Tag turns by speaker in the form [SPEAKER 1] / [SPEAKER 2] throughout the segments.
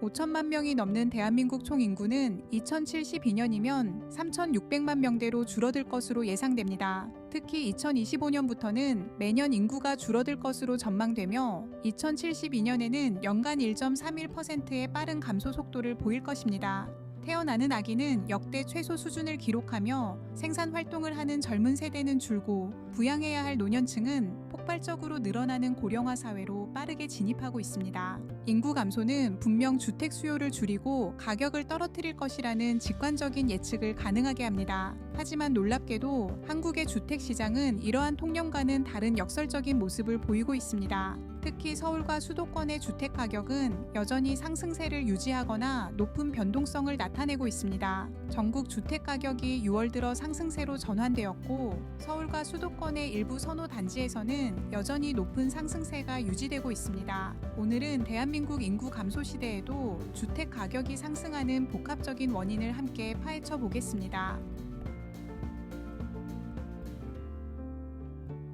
[SPEAKER 1] 5천만 명이 넘는 대한민국 총 인구는 2072년이면 3,600만 명대로 줄어들 것으로 예상됩니다. 특히 2025년부터는 매년 인구가 줄어들 것으로 전망되며 2072년에는 연간 1.31%의 빠른 감소 속도를 보일 것입니다. 태어나는 아기는 역대 최소 수준을 기록하며 생산 활동을 하는 젊은 세대는 줄고 부양해야 할 노년층은 폭발적으로 늘어나는 고령화 사회로 빠르게 진입하고 있습니다. 인구 감소는 분명 주택 수요를 줄이고 가격을 떨어뜨릴 것이라는 직관적인 예측을 가능하게 합니다. 하지만 놀랍게도 한국의 주택 시장은 이러한 통념과는 다른 역설적인 모습을 보이고 있습니다. 특히 서울과 수도권의 주택 가격은 여전히 상승세를 유지하거나 높은 변동성을 나타내고 있습니다. 전국 주택 가격이 6월 들어 상승세로 전환되었고 서울과 수도권의 일부 선호 단지에서는 여전히 높은 상승세가 유지되고 있습니다. 오늘은 대한민국 인구 감소 시대에도 주택 가격이 상승하는 복합적인 원인을 함께 파헤쳐 보겠습니다.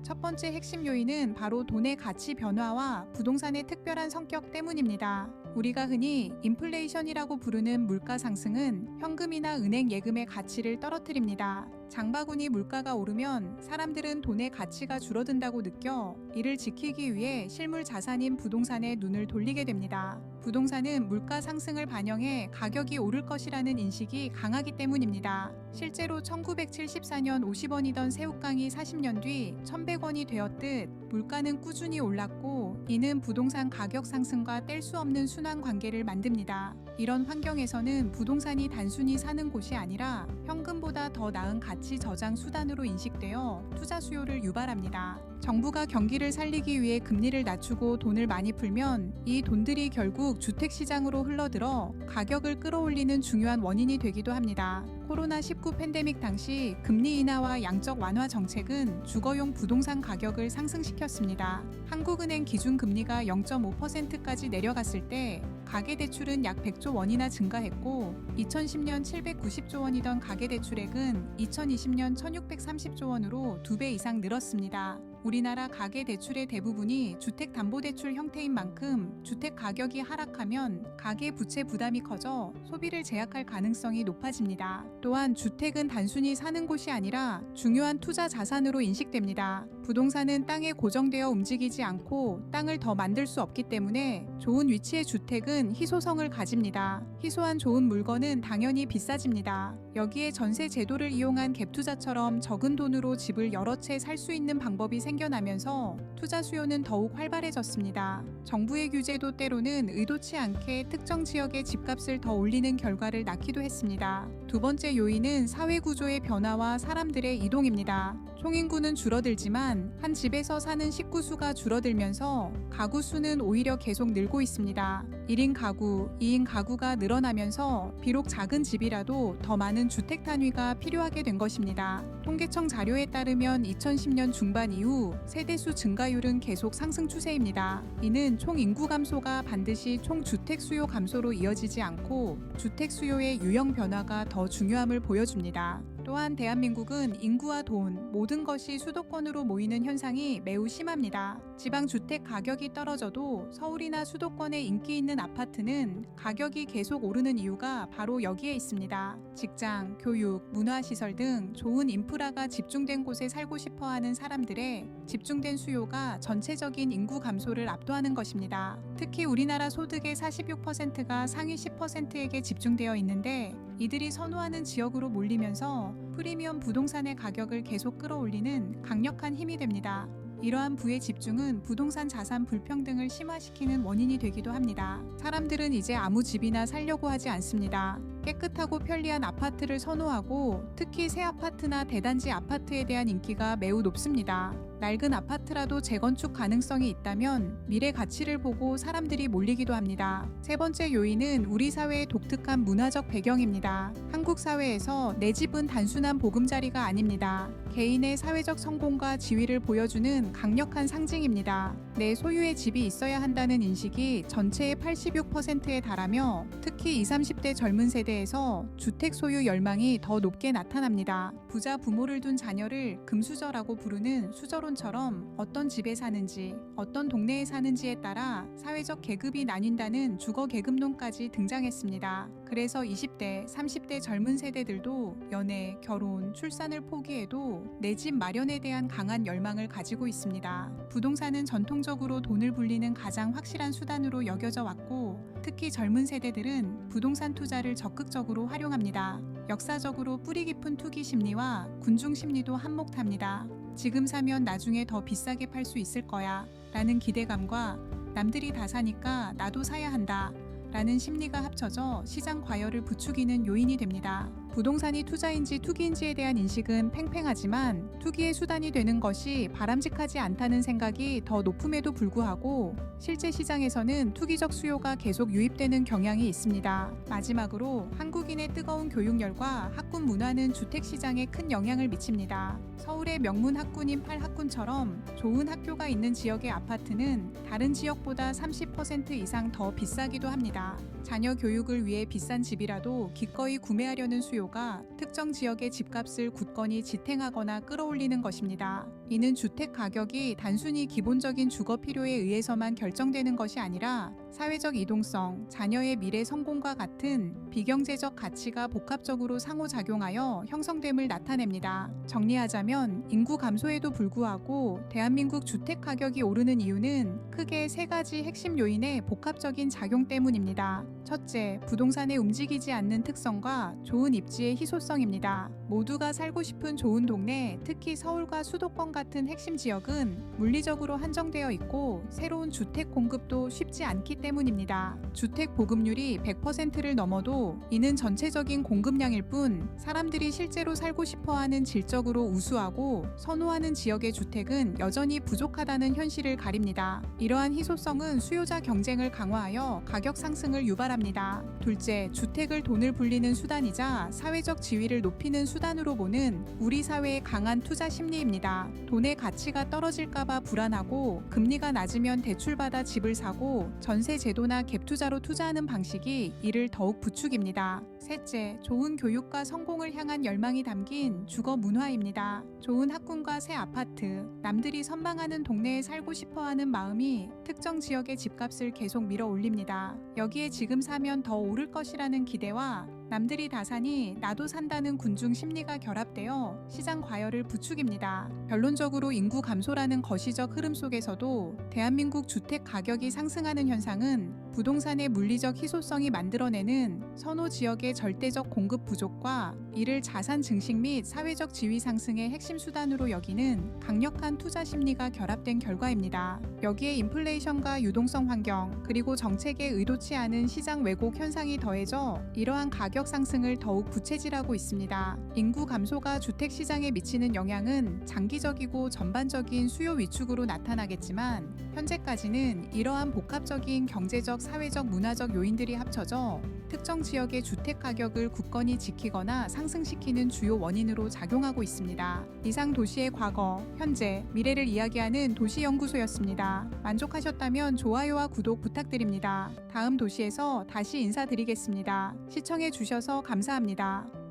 [SPEAKER 1] 첫 번째 핵심 요인은 바로 돈의 가치 변화와 부동산의 특별한 성격 때문입니다. 우리가 흔히 인플레이션이라고 부르는 물가 상승은 현금이나 은행 예금의 가치를 떨어뜨립니다. 장바구니 물가가 오르면 사람들은 돈의 가치가 줄어든다고 느껴 이를 지키기 위해 실물 자산인 부동산에 눈을 돌리게 됩니다. 부동산은 물가 상승을 반영해 가격이 오를 것이라는 인식이 강하기 때문입니다. 실제로 1974년 50원이던 새우깡이 40년 뒤 1,100원이 되었듯 물가는 꾸준히 올랐고 이는 부동산 가격 상승과 뗄 수 없는 순환 관계를 만듭니다. 이런 환경에서는 부동산이 단순히 사는 곳이 아니라 현금보다 더 나은 가치 저장 수단으로 인식되어 투자 수요를 유발합니다. 정부가 경기를 살리기 위해 금리를 낮추고 돈을 많이 풀면 이 돈들이 결국 주택 시장으로 흘러들어 가격을 끌어올리는 중요한 원인이 되기도 합니다. 코로나19 팬데믹 당시 금리 인하와 양적 완화 정책은 주거용 부동산 가격을 상승시켰습니다. 한국은행 기준금리가 0.5%까지 내려갔을 때 가계대출은 약 100조 원이나 증가했고 2010년 790조 원이던 가계대출액은 2020년 1630조 원으로 2배 이상 늘었습니다. 우리나라 가계 대출의 대부분이 주택 담보 대출 형태인 만큼 주택 가격이 하락하면 가계 부채 부담이 커져 소비를 제약할 가능성이 높아집니다. 또한 주택은 단순히 사는 곳이 아니라 중요한 투자 자산으로 인식됩니다. 부동산은 땅에 고정되어 움직이지 않고 땅을 더 만들 수 없기 때문에 좋은 위치의 주택은 희소성을 가집니다. 희소한 좋은 물건은 당연히 비싸집니다. 여기에 전세 제도를 이용한 갭 투자처럼 적은 돈으로 집을 여러 채 살 수 있는 방법이 생겨나면서 투자 수요는 더욱 활발해졌습니다. 정부의 규제도 때로는 의도치 않게 특정 지역의 집값을 더 올리는 결과를 낳기도 했습니다. 두 번째 요인은 사회 구조의 변화와 사람들의 이동입니다. 총인구는 줄어들지만 한 집에서 사는 식구 수가 줄어들면서 가구 수는 오히려 계속 늘고 있습니다. 1인 가구, 2인 가구가 늘어나면서 비록 작은 집이라도 더 많은 주택 단위가 필요하게 된 것입니다. 통계청 자료에 따르면 2010년 중반 이후 세대수 증가율은 계속 상승 추세입니다. 이는 총 인구 감소가 반드시 총 주택 수요 감소로 이어지지 않고 주택 수요의 유형 변화가 더 중요함을 보여줍니다. 또한 대한민국은 인구와 돈, 모든 것이 수도권으로 모이는 현상이 매우 심합니다. 지방 주택 가격이 떨어져도 서울이나 수도권에 인기 있는 아파트는 가격이 계속 오르는 이유가 바로 여기에 있습니다. 직장, 교육, 문화시설 등 좋은 인프라가 집중된 곳에 살고 싶어 하는 사람들의 집중된 수요가 전체적인 인구 감소를 압도하는 것입니다. 특히 우리나라 소득의 46%가 상위 10%에게 집중되어 있는데 이들이 선호하는 지역으로 몰리면서 프리미엄 부동산의 가격을 계속 끌어올리는 강력한 힘이 됩니다. 이러한 부의 집중은 부동산 자산 불평등을 심화시키는 원인이 되기도 합니다. 사람들은 이제 아무 집이나 살려고 하지 않습니다. 깨끗하고 편리한 아파트를 선호하고 특히 새 아파트나 대단지 아파트에 대한 인기가 매우 높습니다. 낡은 아파트라도 재건축 가능성이 있다면 미래 가치를 보고 사람들이 몰리기도 합니다. 세 번째 요인은 우리 사회의 독특한 문화적 배경입니다. 한국 사회에서 내 집은 단순한 보금자리가 아닙니다. 개인의 사회적 성공과 지위를 보여주는 강력한 상징입니다. 내 소유의 집이 있어야 한다는 인식이 전체의 86%에 달하며 특히 20, 30대 젊은 세대에서 주택 소유 열망이 더 높게 나타납니다. 부자 부모를 둔 자녀를 금수저라고 부르는 수저론 사건처럼 어떤 집에 사는지, 어떤 동네에 사는지에 따라 사회적 계급이 나뉜다는 주거 계급론까지 등장했습니다. 그래서 20대, 30대 젊은 세대들도 연애, 결혼, 출산을 포기해도 내 집 마련에 대한 강한 열망을 가지고 있습니다. 부동산은 전통적으로 돈을 불리는 가장 확실한 수단으로 여겨져 왔고, 특히 젊은 세대들은 부동산 투자를 적극적으로 활용합니다. 역사적으로 뿌리 깊은 투기 심리와 군중 심리도 한몫합니다. 지금 사면 나중에 더 비싸게 팔 수 있을 거야 라는 기대감과 남들이 다 사니까 나도 사야 한다 라는 심리가 합쳐져 시장 과열을 부추기는 요인이 됩니다. 부동산이 투자인지 투기인지에 대한 인식은 팽팽하지만 투기의 수단이 되는 것이 바람직하지 않다는 생각이 더 높음에도 불구하고 실제 시장에서는 투기적 수요가 계속 유입되는 경향이 있습니다. 마지막으로 한국인의 뜨거운 교육열과 학군 문화는 주택 시장에 큰 영향을 미칩니다. 서울의 명문 학군인 8학군처럼 좋은 학교가 있는 지역의 아파트는 다른 지역보다 30% 이상 더 비싸기도 합니다. 자녀 교육을 위해 비싼 집이라도 기꺼이 구매하려는 수요 가 특정 지역의 집값을 굳건히 지탱하거나 끌어올리는 것입니다. 이는 주택 가격이 단순히 기본적인 주거 필요에 의해서만 결정되는 것이 아니라 사회적 이동성, 자녀의 미래 성공과 같은 비경제적 가치가 복합적으로 상호작용하여 형성됨을 나타냅니다. 정리하자면 인구 감소에도 불구하고 대한민국 주택 가격이 오르는 이유는 크게 세 가지 핵심 요인의 복합적인 작용 때문입니다. 첫째, 부동산에 움직이지 않는 특성과 좋은 입지 의 희소성입니다. 모두가 살고 싶은 좋은 동네, 특히 서울과 수도권 같은 핵심 지역은 물리적으로 한정되어 있고 새로운 주택 공급도 쉽지 않기 때문입니다. 주택 보급률이 100%를 넘어도 이는 전체적인 공급량일 뿐 사람들이 실제로 살고 싶어 하는 질적으로 우수하고 선호하는 지역의 주택은 여전히 부족하다는 현실을 가립니다. 이러한 희소성은 수요자 경쟁을 강화하여 가격 상승을 유발합니다. 둘째, 주택을 돈을 불리는 수단이자 사회적 지위를 높이는 수단으로 보는 우리 사회의 강한 투자 심리입니다. 돈의 가치가 떨어질까봐 불안하고 금리가 낮으면 대출받아 집을 사고 전세 제도나 갭 투자로 투자하는 방식이 이를 더욱 부추깁니다. 셋째, 좋은 교육과 성공을 향한 열망이 담긴 주거 문화입니다. 좋은 학군과 새 아파트, 남들이 선망하는 동네에 살고 싶어 하는 마음이 특정 지역의 집값을 계속 밀어 올립니다. 여기에 지금 사면 더 오를 것이라는 기대와 남들이 다 사니 나도 산다는 군중 심리가 결합되어 시장 과열을 부추깁니다. 결론적으로 인구 감소라는 거시적 흐름 속에서도 대한민국 주택 가격이 상승하는 현상은 부동산의 물리적 희소성이 만들어내는 선호 지역의 절대적 공급 부족과 이를 자산 증식 및 사회적 지위 상승의 핵심 수단으로 여기는 강력한 투자 심리가 결합된 결과입니다. 여기에 인플레이션과 유동성 환경 그리고 정책에 의도치 않은 시장 왜곡 현상이 더해져 이러한 가격 상승을 더욱 부채질하고 있습니다. 인구 감소가 주택 시장에 미치는 영향은 장기적이고 전반적인 수요 위축으로 나타나겠지만 현재까지는 이러한 복합적인 경제적, 사회적, 문화적 요인들이 합쳐져 특정 지역의 주택 가격을 굳건히 지키거나 상승시키는 주요 원인으로 작용하고 있습니다. 이상 도시의 과거, 현재, 미래를 이야기하는 도시연구소였습니다. 만족하셨다면 좋아요와 구독 부탁드립니다. 다음 도시에서 다시 인사드리겠습니다. 시청해 주셔서 감사합니다.